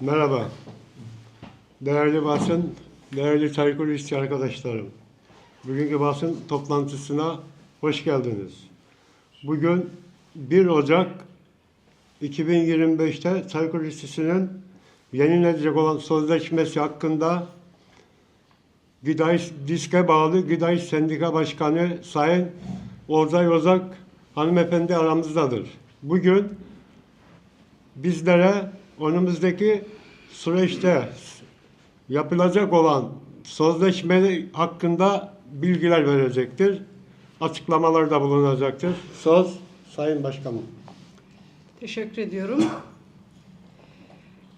Merhaba. Değerli basın, değerli Çaykur işçi arkadaşlarım. Bugünkü basın toplantısına hoş geldiniz. Bugün 1 Ocak 2025'te Çaykur işçisinin yenilenecek olan sözleşmesi hakkında Güdaş Disk'e bağlı Güdaş Sendika Başkanı Sayın Orzay Ozak hanımefendi aramızdadır. Bugün bizlere önümüzdeki süreçte yapılacak olan sözleşme hakkında bilgiler verecektir. Açıklamalarda bulunacaktır. Söz Sayın Başkanım. Teşekkür ediyorum.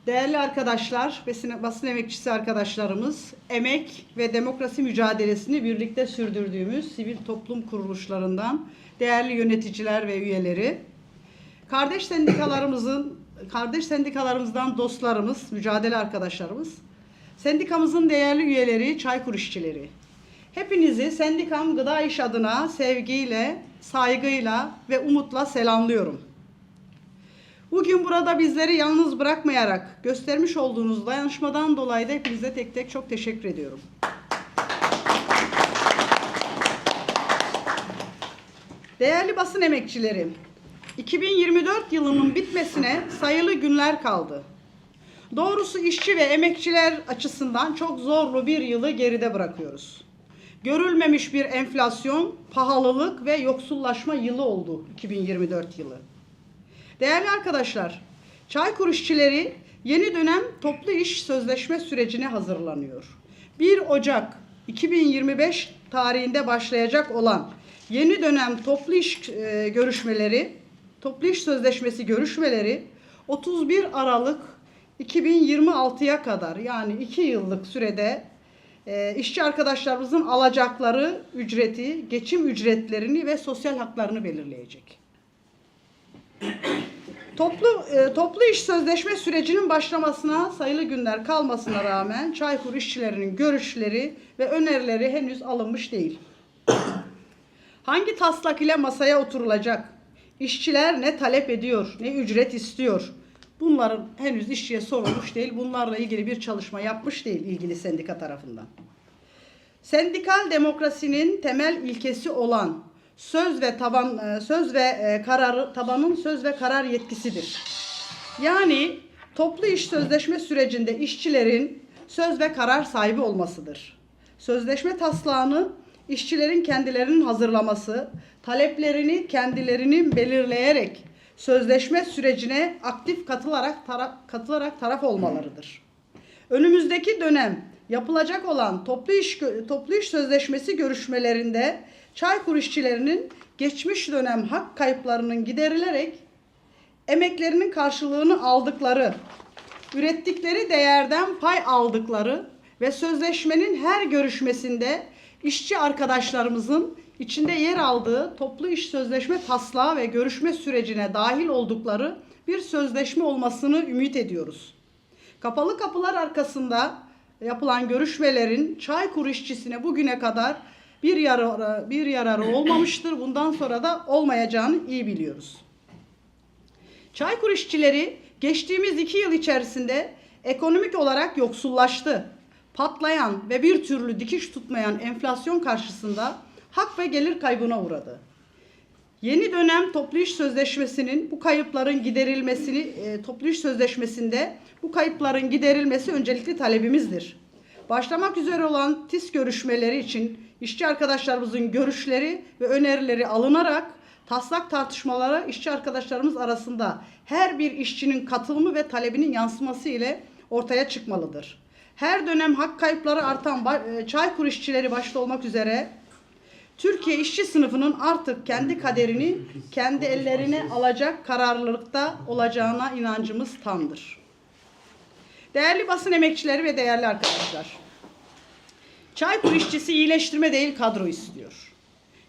Değerli arkadaşlar, basın, emekçisi arkadaşlarımız, emek ve demokrasi mücadelesini birlikte sürdürdüğümüz sivil toplum kuruluşlarından değerli yöneticiler ve üyeleri, kardeş sendikalarımızın, kardeş sendikalarımızdan dostlarımız, mücadele arkadaşlarımız, sendikamızın değerli üyeleri, Çaykur işçileri. Hepinizi sendikam gıda iş adına sevgiyle, saygıyla ve umutla selamlıyorum. Bugün burada bizleri yalnız bırakmayarak göstermiş olduğunuz dayanışmadan dolayı da hepinize tek tek çok teşekkür ediyorum. Değerli basın emekçileri, 2024 yılının bitmesine sayılı günler kaldı. Doğrusu işçi ve emekçiler açısından çok zorlu bir yılı geride bırakıyoruz. Görülmemiş bir enflasyon, pahalılık ve yoksullaşma yılı oldu 2024 yılı. Değerli arkadaşlar, Çaykur işçileri yeni dönem toplu iş sözleşme sürecine hazırlanıyor. 1 Ocak 2025 tarihinde başlayacak olan yeni dönem toplu iş e, görüşmeleri, toplu iş sözleşmesi görüşmeleri 31 Aralık 2026'ya kadar yani 2 yıllık sürede e, işçi arkadaşlarımızın alacakları ücreti, geçim ücretlerini ve sosyal haklarını belirleyecek. Toplu e, toplu iş sözleşme sürecinin başlamasına sayılı günler kalmasına rağmen Çaykur işçilerinin görüşleri ve önerileri henüz alınmış değil. Hangi taslak ile masaya oturulacak? İşçiler ne talep ediyor, ne ücret istiyor? Bunların henüz işçiye sorulmuş değil. Bunlarla ilgili bir çalışma yapmış değil ilgili sendika tarafından. Sendikal demokrasinin temel ilkesi olan söz ve taban e, söz ve e, kararı tabanın söz ve karar yetkisidir. Yani toplu iş sözleşme sürecinde işçilerin söz ve karar sahibi olmasıdır. Sözleşme taslağını işçilerin kendilerinin hazırlaması, taleplerini kendilerinin belirleyerek sözleşme sürecine aktif katılarak tara- katılarak taraf olmalarıdır. Önümüzdeki dönem yapılacak olan toplu iş toplu iş sözleşmesi görüşmelerinde Çaykur işçilerinin geçmiş dönem hak kayıplarının giderilerek emeklerinin karşılığını aldıkları, ürettikleri değerden pay aldıkları ve sözleşmenin her görüşmesinde işçi arkadaşlarımızın içinde yer aldığı toplu iş sözleşme taslağı ve görüşme sürecine dahil oldukları bir sözleşme olmasını ümit ediyoruz. Kapalı kapılar arkasında yapılan görüşmelerin Çaykur işçisine bugüne kadar bir yararı, bir yararı olmamıştır. Bundan sonra da olmayacağını iyi biliyoruz. Çaykur işçileri geçtiğimiz iki yıl içerisinde ekonomik olarak yoksullaştı. Patlayan ve bir türlü dikiş tutmayan enflasyon karşısında hak ve gelir kaybına uğradı. Yeni dönem toplu iş sözleşmesinin bu kayıpların giderilmesini e, toplu iş sözleşmesinde bu kayıpların giderilmesi öncelikli talebimizdir. Başlamak üzere olan TİS görüşmeleri için işçi arkadaşlarımızın görüşleri ve önerileri alınarak taslak tartışmalara işçi arkadaşlarımız arasında her bir işçinin katılımı ve talebinin yansıması ile ortaya çıkmalıdır. Her dönem hak kayıpları artan e, Çaykur işçileri başta olmak üzere Türkiye işçi sınıfının artık kendi kaderini kendi ellerine alacak kararlılıkta olacağına inancımız tamdır. Değerli basın emekçileri ve değerli arkadaşlar. Çaykur işçisi iyileştirme değil kadro istiyor.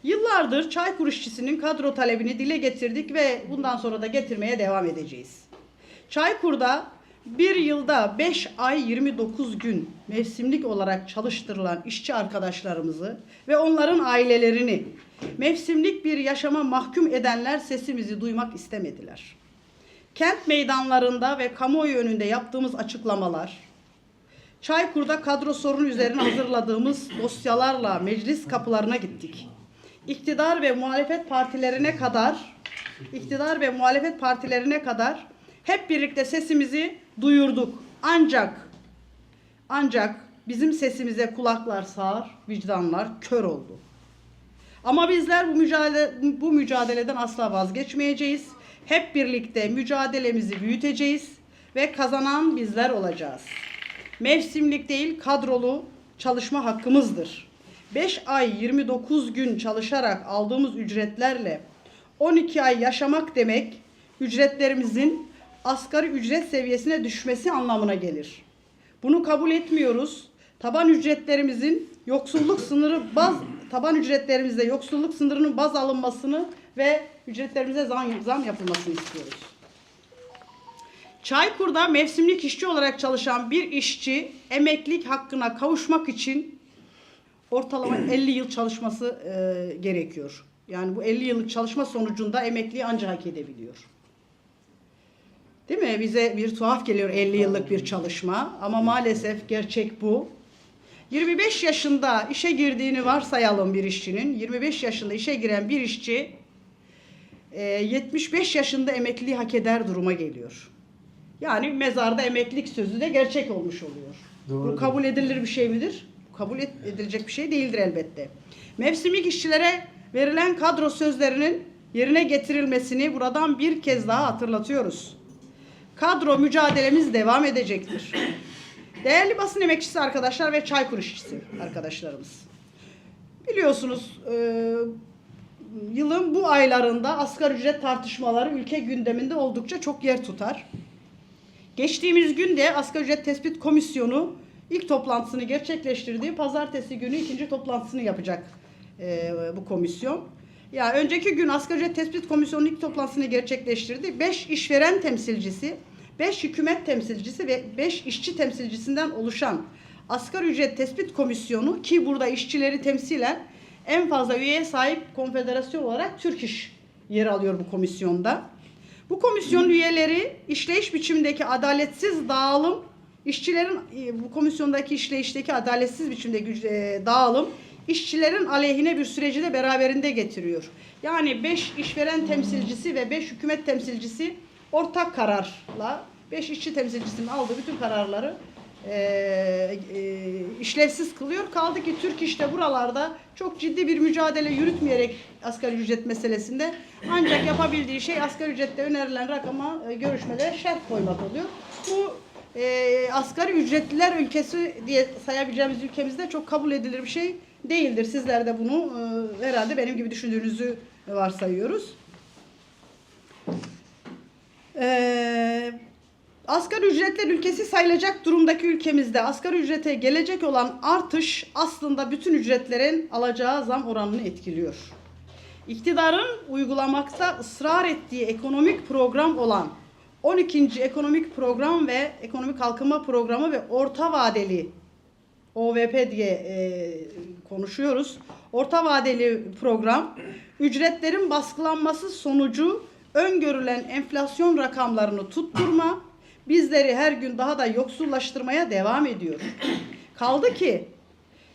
Yıllardır Çaykur işçisinin kadro talebini dile getirdik ve bundan sonra da getirmeye devam edeceğiz. Çaykur'da bir yılda 5 ay 29 gün mevsimlik olarak çalıştırılan işçi arkadaşlarımızı ve onların ailelerini mevsimlik bir yaşama mahkum edenler sesimizi duymak istemediler. kent meydanlarında ve kamuoyu önünde yaptığımız açıklamalar, Çaykur'da kadro sorunu üzerine hazırladığımız dosyalarla meclis kapılarına gittik. İktidar ve muhalefet partilerine kadar, iktidar ve muhalefet partilerine kadar hep birlikte sesimizi duyurduk. Ancak ancak bizim sesimize kulaklar sağır, vicdanlar kör oldu. Ama bizler bu mücadele bu mücadeleden asla vazgeçmeyeceğiz. Hep birlikte mücadelemizi büyüteceğiz ve kazanan bizler olacağız. Mevsimlik değil kadrolu çalışma hakkımızdır. 5 ay 29 gün çalışarak aldığımız ücretlerle 12 ay yaşamak demek ücretlerimizin asgari ücret seviyesine düşmesi anlamına gelir. Bunu kabul etmiyoruz. Taban ücretlerimizin yoksulluk sınırı baz taban ücretlerimizde yoksulluk sınırının baz alınmasını ve ücretlerimize zam, zam yapılmasını istiyoruz. Çaykur'da mevsimlik işçi olarak çalışan bir işçi emeklilik hakkına kavuşmak için ortalama 50 yıl çalışması e, gerekiyor. Yani bu 50 yıllık çalışma sonucunda emekliyi ancak hak edebiliyor. Değil mi? Bize bir tuhaf geliyor 50 yıllık bir çalışma ama maalesef gerçek bu. 25 yaşında işe girdiğini varsayalım bir işçinin. 25 yaşında işe giren bir işçi e, 75 yaşında emekliliği hak eder duruma geliyor. Yani mezarda emeklilik sözü de gerçek olmuş oluyor. Doğru. Bu kabul edilir bir şey midir? Kabul edilecek bir şey değildir elbette. Mevsimlik işçilere verilen kadro sözlerinin yerine getirilmesini buradan bir kez daha hatırlatıyoruz. Kadro mücadelemiz devam edecektir. Değerli basın emekçisi arkadaşlar ve Çaykur işçisi arkadaşlarımız. Biliyorsunuz e, yılın bu aylarında asgari ücret tartışmaları ülke gündeminde oldukça çok yer tutar. Geçtiğimiz günde Asgari Ücret Tespit Komisyonu ilk toplantısını gerçekleştirdi. Pazartesi günü ikinci toplantısını yapacak e, bu komisyon. Ya önceki gün Asgari Ücret Tespit Komisyonu ilk toplantısını gerçekleştirdi. 5 işveren temsilcisi, 5 hükümet temsilcisi ve 5 işçi temsilcisinden oluşan Asgari Ücret Tespit Komisyonu ki burada işçileri temsilen en fazla üyeye sahip konfederasyon olarak Türk İş yer alıyor bu komisyonda. Bu komisyon üyeleri işleyiş biçimindeki adaletsiz dağılım, işçilerin e, bu komisyondaki işleyişteki adaletsiz biçimdeki e, dağılım işçilerin aleyhine bir süreci de beraberinde getiriyor. Yani 5 işveren temsilcisi ve 5 hükümet temsilcisi ortak kararla 5 işçi temsilcisinin aldığı bütün kararları e, e, işlevsiz kılıyor. Kaldı ki Türk işte buralarda çok ciddi bir mücadele yürütmeyerek asgari ücret meselesinde ancak yapabildiği şey asgari ücrette önerilen rakama e, görüşmelere şerh koymak oluyor. Bu e, asgari ücretliler ülkesi diye sayabileceğimiz ülkemizde çok kabul edilir bir şey değildir. Sizler de bunu e, herhalde benim gibi düşündüğünüzü varsayıyoruz. Eee Asgari ücretler ülkesi sayılacak durumdaki ülkemizde asgari ücrete gelecek olan artış aslında bütün ücretlerin alacağı zam oranını etkiliyor. İktidarın uygulamakta ısrar ettiği ekonomik program olan 12. ekonomik program ve ekonomik kalkınma programı ve orta vadeli OVP diye e, konuşuyoruz. Orta vadeli program ücretlerin baskılanması sonucu öngörülen enflasyon rakamlarını tutturma, bizleri her gün daha da yoksullaştırmaya devam ediyor. Kaldı ki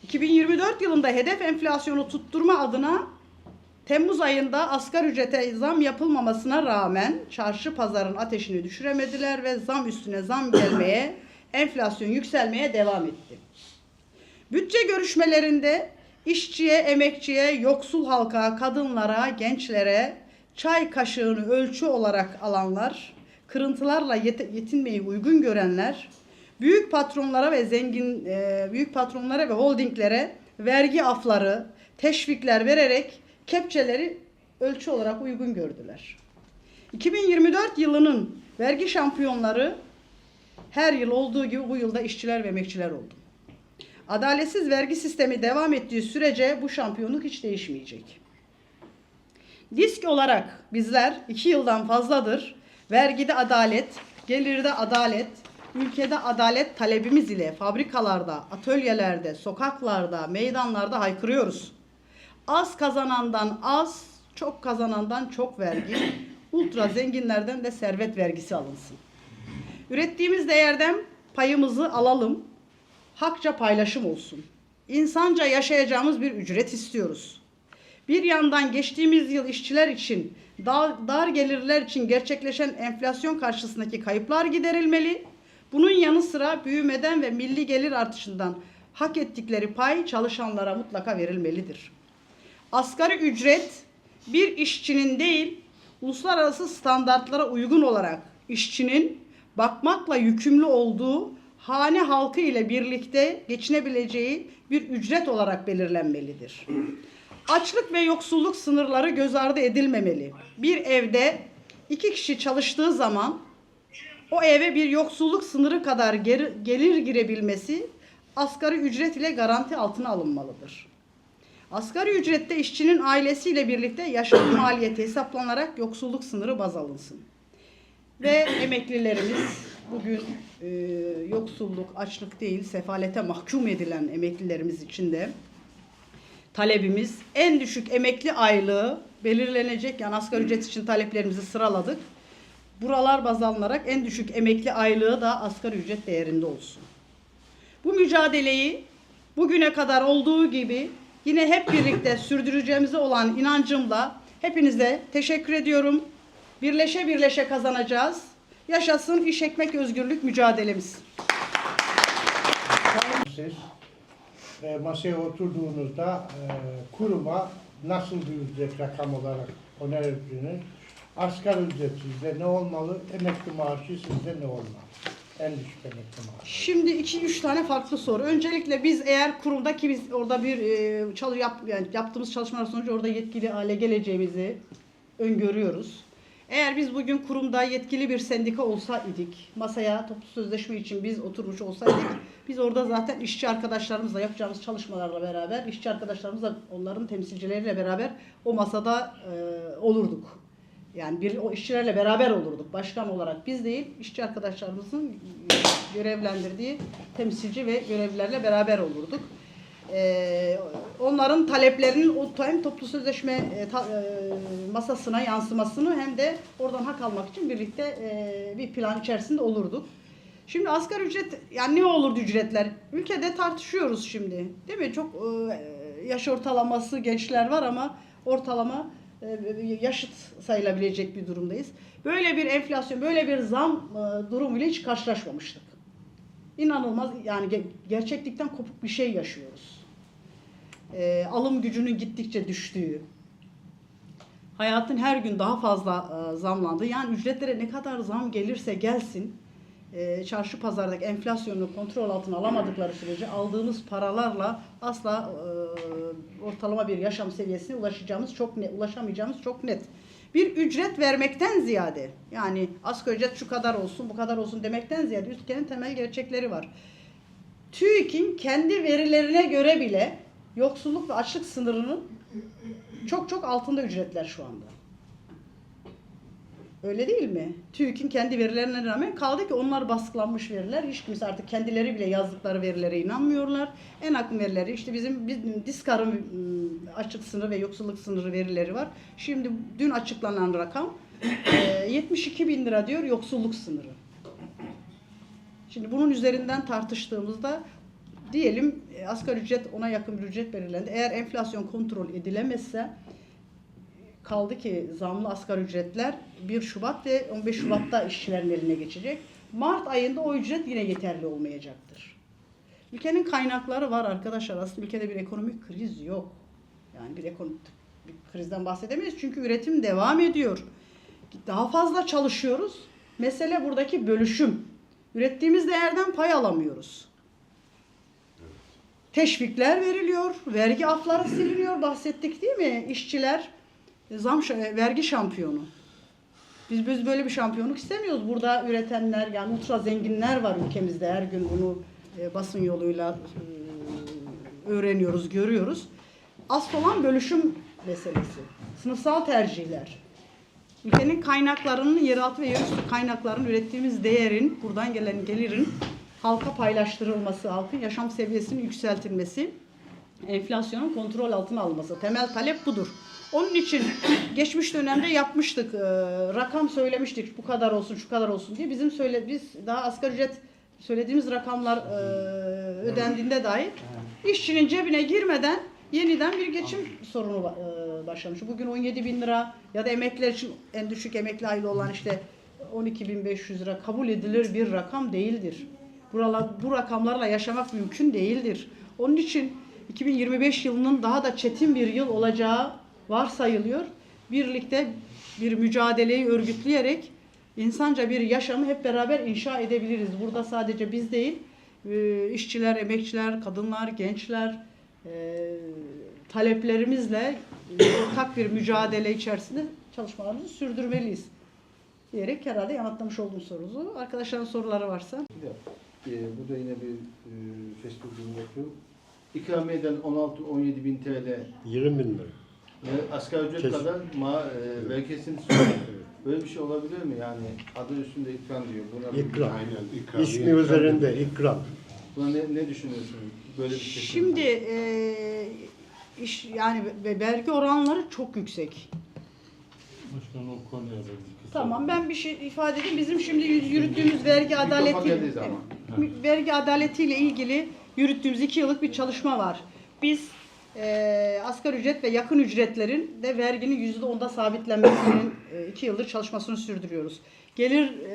2024 yılında hedef enflasyonu tutturma adına Temmuz ayında asgari ücrete zam yapılmamasına rağmen çarşı pazarın ateşini düşüremediler ve zam üstüne zam gelmeye, enflasyon yükselmeye devam etti. Bütçe görüşmelerinde işçiye, emekçiye, yoksul halka, kadınlara, gençlere çay kaşığını ölçü olarak alanlar, kırıntılarla yet- yetinmeyi uygun görenler, büyük patronlara ve zengin e, büyük patronlara ve holdinglere vergi afları, teşvikler vererek kepçeleri ölçü olarak uygun gördüler. 2024 yılının vergi şampiyonları her yıl olduğu gibi bu yılda işçiler ve emekçiler oldu. Adaletsiz vergi sistemi devam ettiği sürece bu şampiyonluk hiç değişmeyecek. Disk olarak bizler iki yıldan fazladır vergide adalet, gelirde adalet, ülkede adalet talebimiz ile fabrikalarda, atölyelerde, sokaklarda, meydanlarda haykırıyoruz. Az kazanandan az, çok kazanandan çok vergi, ultra zenginlerden de servet vergisi alınsın. Ürettiğimiz değerden payımızı alalım. Hakça paylaşım olsun. İnsanca yaşayacağımız bir ücret istiyoruz. Bir yandan geçtiğimiz yıl işçiler için dar, dar gelirler için gerçekleşen enflasyon karşısındaki kayıplar giderilmeli. Bunun yanı sıra büyümeden ve milli gelir artışından hak ettikleri pay çalışanlara mutlaka verilmelidir. Asgari ücret bir işçinin değil, uluslararası standartlara uygun olarak işçinin bakmakla yükümlü olduğu hane halkı ile birlikte geçinebileceği bir ücret olarak belirlenmelidir. Açlık ve yoksulluk sınırları göz ardı edilmemeli. Bir evde iki kişi çalıştığı zaman o eve bir yoksulluk sınırı kadar geri- gelir girebilmesi asgari ücret ile garanti altına alınmalıdır. Asgari ücrette işçinin ailesiyle birlikte yaşam maliyeti hesaplanarak yoksulluk sınırı baz alınsın. Ve emeklilerimiz bugün e, yoksulluk, açlık değil sefalete mahkum edilen emeklilerimiz için de talebimiz en düşük emekli aylığı belirlenecek. Yani asgari ücret için taleplerimizi sıraladık. Buralar baz alınarak en düşük emekli aylığı da asgari ücret değerinde olsun. Bu mücadeleyi bugüne kadar olduğu gibi yine hep birlikte sürdüreceğimize olan inancımla hepinize teşekkür ediyorum. Birleşe birleşe kazanacağız. Yaşasın iş ekmek özgürlük mücadelemiz. Siz e, masaya oturduğunuzda e, kuruma nasıl bir ücret rakam olarak önerirsiniz? Asgari ücret sizde ne olmalı? Emekli maaşı sizde ne olmalı? En düşük emekli maaşı. Şimdi iki üç tane farklı soru. Öncelikle biz eğer kurumdaki biz orada bir e, çalı yap, yani yaptığımız çalışmalar sonucu orada yetkili hale geleceğimizi öngörüyoruz. Eğer biz bugün kurumda yetkili bir sendika olsa idik, masaya toplu sözleşme için biz oturmuş olsaydık, biz orada zaten işçi arkadaşlarımızla yapacağımız çalışmalarla beraber, işçi arkadaşlarımızla onların temsilcileriyle beraber o masada e, olurduk. Yani bir o işçilerle beraber olurduk. Başkan olarak biz değil, işçi arkadaşlarımızın görevlendirdiği temsilci ve görevlilerle beraber olurduk. Ee, onların taleplerinin o hem toplu sözleşme e, ta- e, masasına yansımasını hem de oradan hak almak için birlikte e, bir plan içerisinde olurduk. Şimdi asgari ücret yani ne olurdu ücretler? Ülkede tartışıyoruz şimdi. Değil mi? Çok e, yaş ortalaması gençler var ama ortalama e, yaşıt sayılabilecek bir durumdayız. Böyle bir enflasyon, böyle bir zam e, durumuyla hiç karşılaşmamıştık. İnanılmaz yani ge- gerçeklikten kopuk bir şey yaşıyoruz. E, alım gücünün gittikçe düştüğü, hayatın her gün daha fazla e, zamlandığı, yani ücretlere ne kadar zam gelirse gelsin, e, çarşı pazardaki enflasyonu kontrol altına alamadıkları sürece aldığımız paralarla asla e, ortalama bir yaşam seviyesine ulaşacağımız çok net, ulaşamayacağımız çok net. Bir ücret vermekten ziyade yani asgari ücret şu kadar olsun bu kadar olsun demekten ziyade ülkenin temel gerçekleri var. TÜİK'in kendi verilerine göre bile yoksulluk ve açlık sınırının çok çok altında ücretler şu anda. Öyle değil mi? TÜİK'in kendi verilerine rağmen kaldı ki onlar baskılanmış veriler. Hiç kimse artık kendileri bile yazdıkları verilere inanmıyorlar. En akım verileri işte bizim, bizim Diskar'ın ıı, açlık sınırı ve yoksulluk sınırı verileri var. Şimdi dün açıklanan rakam e, 72 bin lira diyor yoksulluk sınırı. Şimdi bunun üzerinden tartıştığımızda diyelim e, asgari ücret ona yakın bir ücret belirlendi. Eğer enflasyon kontrol edilemezse kaldı ki zamlı asgari ücretler 1 Şubat ve 15 Şubat'ta işçilerin eline geçecek. Mart ayında o ücret yine yeterli olmayacaktır. Ülkenin kaynakları var arkadaşlar. Aslında ülkede bir ekonomik kriz yok. Yani bir ekonomik bir krizden bahsedemeyiz çünkü üretim devam ediyor. Daha fazla çalışıyoruz. Mesele buradaki bölüşüm. Ürettiğimiz değerden pay alamıyoruz. Teşvikler veriliyor, vergi afları siliniyor. Bahsettik değil mi? İşçiler zam şa- vergi şampiyonu. Biz biz böyle bir şampiyonluk istemiyoruz. Burada üretenler yani ultra zenginler var ülkemizde. Her gün bunu e, basın yoluyla e, öğreniyoruz, görüyoruz. Asıl olan bölüşüm meselesi. Sınıfsal tercihler. Ülkenin kaynaklarının yeraltı ve yerüstü kaynakların ürettiğimiz değerin, buradan gelen gelirin halka paylaştırılması, halkın yaşam seviyesinin yükseltilmesi, enflasyonun kontrol altına alınması. Temel talep budur. Onun için geçmiş dönemde yapmıştık. e, rakam söylemiştik. Bu kadar olsun, şu kadar olsun diye. Bizim söyle biz daha asgari ücret söylediğimiz rakamlar e, ödendiğinde dahi işçinin cebine girmeden yeniden bir geçim sorunu e, başlamış. Bugün 17 bin lira ya da emekliler için en düşük emekli aylığı olan işte 12.500 lira kabul edilir bir rakam değildir. Buralar, bu rakamlarla yaşamak mümkün değildir. Onun için 2025 yılının daha da çetin bir yıl olacağı varsayılıyor. Birlikte bir mücadeleyi örgütleyerek insanca bir yaşamı hep beraber inşa edebiliriz. Burada sadece biz değil, e, işçiler, emekçiler, kadınlar, gençler e, taleplerimizle ortak bir mücadele içerisinde çalışmalarımızı sürdürmeliyiz diyerek herhalde yanıtlamış oldum sorunuzu. Arkadaşların soruları varsa. Bir e, burada yine bir e, Facebook yorum yapıyorum. İkramiyeden 16-17 bin TL 20 bin lira. ve asgari ücret Kesin. kadar ma, e, vergi kesintisi var. Böyle bir şey olabilir mi? Yani adı üstünde ikram diyor. Buna, İkram. Aynen, ikramiye İsmi ikram üzerinde ikram. buna ne, ne düşünüyorsun? Böyle bir şey. Şimdi e, iş yani ve vergi oranları çok yüksek. Başkan o konuya da bir kısa- Tamam ben bir şey ifade edeyim. Bizim şimdi yürüttüğümüz vergi Mikrofon adaleti geldiği zaman. Evet. Vergi adaletiyle ilgili yürüttüğümüz iki yıllık bir çalışma var. Biz e, asgari ücret ve yakın ücretlerin de verginin yüzde onda sabitlenmesinin e, iki yıldır çalışmasını sürdürüyoruz. Gelir e,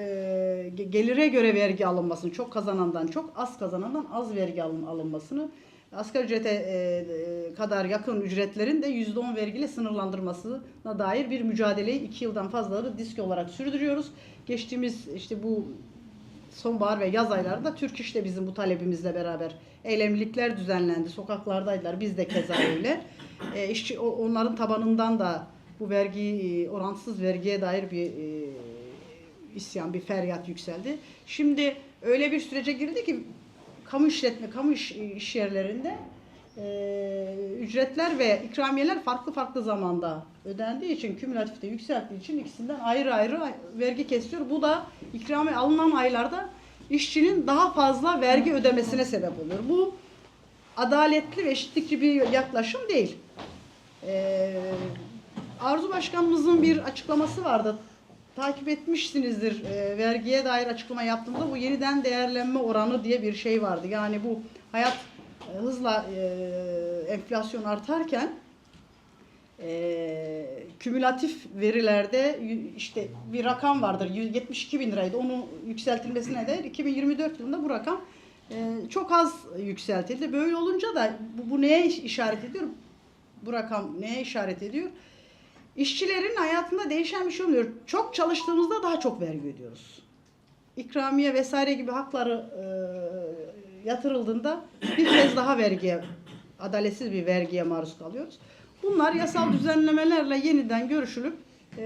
ge- gelire göre vergi alınmasını, çok kazanandan çok, az kazanandan az vergi alın, alınmasını, asgari ücrete e, e, kadar yakın ücretlerin de yüzde on vergiyle sınırlandırmasına dair bir mücadeleyi iki yıldan fazlaları disk olarak sürdürüyoruz. Geçtiğimiz işte bu sonbahar ve yaz aylarında Türk İş de bizim bu talebimizle beraber eylemlilikler düzenlendi. Sokaklardaydılar. Biz de keza öyle. E, işçi, onların tabanından da bu vergi, e, oransız vergiye dair bir e, isyan, bir feryat yükseldi. Şimdi öyle bir sürece girdi ki kamu işletme, kamu iş, iş yerlerinde e, ücretler ve ikramiyeler farklı farklı zamanda ödendiği için, kümülatifte yükselttiği için ikisinden ayrı ayrı vergi kesiyor. Bu da ikramiye alınan aylarda işçinin daha fazla vergi ödemesine sebep oluyor. Bu adaletli ve eşitlikçi bir yaklaşım değil. Ee, Arzu Başkanımızın bir açıklaması vardı. Takip etmişsinizdir. Ee, vergiye dair açıklama yaptığımda bu yeniden değerlenme oranı diye bir şey vardı. Yani bu hayat e, hızla e, enflasyon artarken e, kümülatif verilerde işte bir rakam vardır. Yüz- 72 bin liraydı. Onun yükseltilmesine de 2024 yılında bu rakam e, çok az yükseltildi. Böyle olunca da bu, bu neye iş- işaret ediyor? Bu rakam neye işaret ediyor? İşçilerin hayatında değişen bir şey olmuyor. Çok çalıştığımızda daha çok vergi ödüyoruz. İkramiye vesaire gibi hakları e, yatırıldığında bir kez daha vergiye, adaletsiz bir vergiye maruz kalıyoruz. Bunlar yasal düzenlemelerle yeniden görüşülüp e,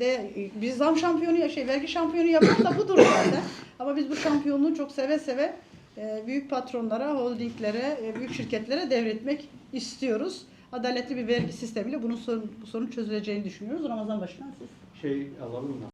ve biz zam şampiyonu ya şey vergi şampiyonu yapan da budur zaten. Ama biz bu şampiyonluğu çok seve seve e, büyük patronlara, holdinglere, e, büyük şirketlere devretmek istiyoruz. Adaletli bir vergi sistemiyle bunun sorun, bu sorun çözüleceğini düşünüyoruz. Ramazan Başkan siz. Şey alalım mı?